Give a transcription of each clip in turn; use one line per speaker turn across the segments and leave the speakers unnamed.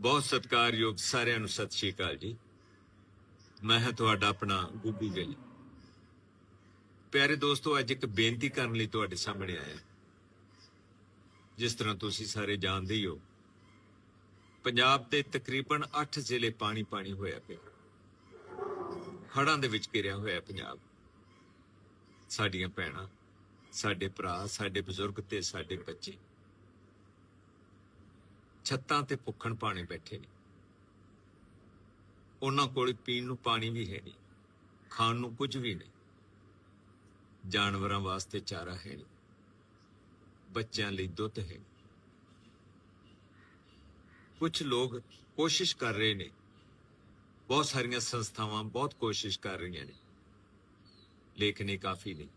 ਬਹੁਤ ਸਤਿਕਾਰਯੋਗ ਸਾਰਿਆਂ ਨੂੰ ਸਤਿ ਸ਼੍ਰੀ ਅਕਾਲ ਜੀ। ਮੈਂ ਹਾਂ ਤੁਹਾਡਾ ਆਪਣਾ ਗੁੱਬੀ ਗਿੱਲ। ਪਿਆਰੇ ਦੋਸਤੋ, ਅੱਜ ਇੱਕ ਬੇਨਤੀ ਕਰਨ ਲਈ ਤੁਹਾਡੇ ਸਾਹਮਣੇ ਆਇਆ। ਜਿਸ ਤਰ੍ਹਾਂ ਤੁਸੀਂ ਸਾਰੇ ਜਾਣਦੇ ਹੀ ਹੋ, ਪੰਜਾਬ ਦੇ ਤਕਰੀਬਨ 8 ਜ਼ਿਲ੍ਹੇ ਪਾਣੀ ਪਾਣੀ ਹੋਇਆ ਪਿਆ। ਹੜਾਂ ਦੇ ਵਿੱਚ ਘਿਰਿਆ ਹੋਇਆ ਪੰਜਾਬ। ਸਾਡੀਆਂ ਭੈਣਾਂ, ਸਾਡੇ ਭਰਾ, ਸਾਡੇ ਬਜ਼ੁਰਗ ਤੇ ਸਾਡੇ ਬੱਚੇ। ਛੱਤਾਂ ਤੇ ਭੁੱਖਣ ਪਾਣੇ ਬੈਠੇ ਨੇ। ਉਹਨਾਂ ਕੋਲ ਪੀਣ ਨੂੰ ਪਾਣੀ ਵੀ ਹੈ ਨਹੀਂ, ਖਾਣ ਨੂੰ ਕੁਝ ਵੀ ਨਹੀਂ। ਜਾਨਵਰਾਂ ਵਾਸਤੇ ਚਾਰਾ ਹੈ ਨਹੀਂ, ਬੱਚਿਆਂ ਲਈ ਦੁੱਧ ਹੈ ਨਹੀਂ। ਕੁਝ ਲੋਕ ਕੋਸ਼ਿਸ਼ ਕਰ ਰਹੇ ਨੇ, ਬਹੁਤ ਸਾਰੀਆਂ ਸੰਸਥਾਵਾਂ ਬਹੁਤ ਕੋਸ਼ਿਸ਼ ਕਰ ਰਹੀਆਂ ਨੇ, ਲੇਕਿਨ ਇਹ ਕਾਫੀ ਨਹੀਂ।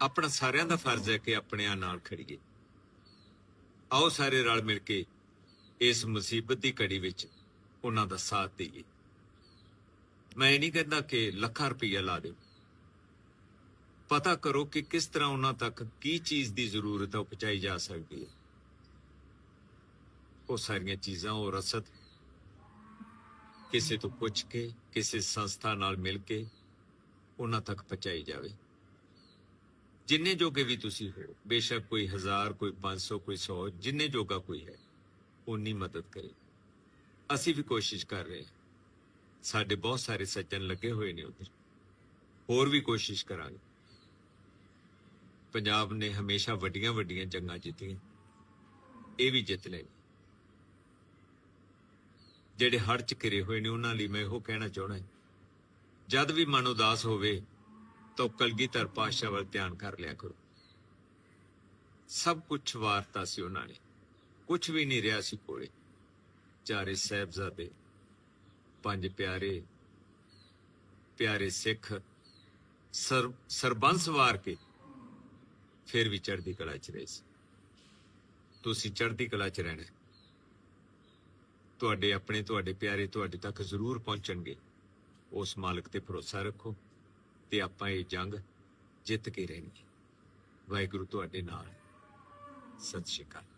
ਆਪਣਾ ਸਾਰਿਆਂ ਦਾ ਫਰਜ਼ ਹੈ ਕਿ ਆਪਣਿਆਂ ਨਾਲ ਖੜੀਏ। ਆਓ ਸਾਰੇ ਰਲ ਮਿਲ ਕੇ ਇਸ ਮੁਸੀਬਤ ਦੀ ਘੜੀ ਵਿੱਚ ਉਹਨਾਂ ਦਾ ਸਾਥ ਦੇਈਏ। ਮੈਂ ਇਹ ਨਹੀਂ ਕਹਿੰਦਾ ਕਿ ਲੱਖਾਂ ਰੁਪਈਆ ਲਾ ਦਿਓ। ਪਤਾ ਕਰੋ ਕਿ ਕਿਸ ਤਰ੍ਹਾਂ ਉਹਨਾਂ ਤੱਕ ਕੀ ਚੀਜ਼ ਦੀ ਜ਼ਰੂਰਤ ਹੈ, ਉਹ ਪਹੁੰਚਾਈ ਜਾ ਸਕਦੀ ਹੈ। ਉਹ ਸਾਰੀਆਂ ਚੀਜ਼ਾਂ, ਉਹ ਰਸਦ ਕਿਸੇ ਤੋਂ ਪੁੱਛ ਕੇ, ਕਿਸੇ ਸੰਸਥਾ ਨਾਲ ਮਿਲ ਕੇ ਉਹਨਾਂ ਤੱਕ ਪਹੁੰਚਾਈ ਜਾਵੇ। ਜਿੰਨੇ ਜੋਗੇ ਵੀ ਤੁਸੀਂ ਹੋ, ਬੇਸ਼ੱਕ ਕੋਈ ਹਜ਼ਾਰ, ਕੋਈ 500 ਕੋਈ 100 ਜਿੰਨੇ ਜੋਗਾ ਕੋਈ ਹੈ ਉਨੀ ਮਦਦ ਕਰੇ। ਅਸੀਂ ਵੀ ਕੋਸ਼ਿਸ਼ ਕਰ ਰਹੇ ਹਾਂ। ਸਾਡੇ ਬਹੁਤ ਸਾਰੇ ਸੱਜਣ ਲੱਗੇ ਹੋਏ ਨੇ ਉਧਰ। ਹੋਰ ਵੀ ਕੋਸ਼ਿਸ਼ ਕਰਾਂਗੇ। ਪੰਜਾਬ ਨੇ ਹਮੇਸ਼ਾ ਵੱਡੀਆਂ ਵੱਡੀਆਂ ਜੰਗਾਂ ਜਿੱਤੀਆਂ। ਇਹ ਵੀ ਜਿੱਤ ਲੈਣੀ। ਜਿਹੜੇ ਹੜ ਚ ਘਿਰੇ ਹੋਏ ਨੇ, ਉਹਨਾਂ ਲਈ ਮੈਂ ਇਹੋ ਕਹਿਣਾ ਚਾਹਣਾ ਜਦ ਵੀ ਮਨ ਉਦਾਸ ਹੋਵੇ ਤਾਂ ਕਲਗੀਧਰ ਪਾਤਸ਼ਾਹ ਵੱਲ ਧਿਆਨ ਕਰ ਲਿਆ ਕਰੋ। ਸਭ ਕੁਝ ਵਾਰਤਾ ਸੀ ਉਹਨਾਂ ਨੇ। ਕੁਝ ਵੀ ਨਹੀਂ ਰਿਹਾ ਸੀ ਕੋਲੇ। ਚਾਰੇ ਸਾਹਿਬਜ਼ਾਦੇ, ਪੰਜ ਪਿਆਰੇ ਪਿਆਰੇ ਸਿੱਖ ਸਰਬੰਸ ਵਾਰ ਕੇ ਫਿਰ ਵੀ ਚੜ੍ਹਦੀ ਕਲਾ ਚ ਰਹੇ ਸੀ। ਤੁਸੀਂ ਚੜ੍ਹਦੀ ਕਲਾ ਚ ਰਹਿਣਾ ਤੁਹਾਡੇ ਆਪਣੇ, ਤੁਹਾਡੇ ਪਿਆਰੇ ਤੁਹਾਡੇ ਤੱਕ ਜ਼ਰੂਰ ਪਹੁੰਚਣਗੇ। ਉਸ ਮਾਲਕ ਤੇ ਭਰੋਸਾ ਰੱਖੋ। ਤੇ ਆਪਾਂ ਇਹ ਜੰਗ ਜਿੱਤ ਕੇ ਰਹਿਣੀ। ਵਾਹਿਗੁਰੂ ਤੁਹਾਡੇ ਨਾਲ। ਸਤਿ ਸ਼੍ਰੀ ਅਕਾਲ।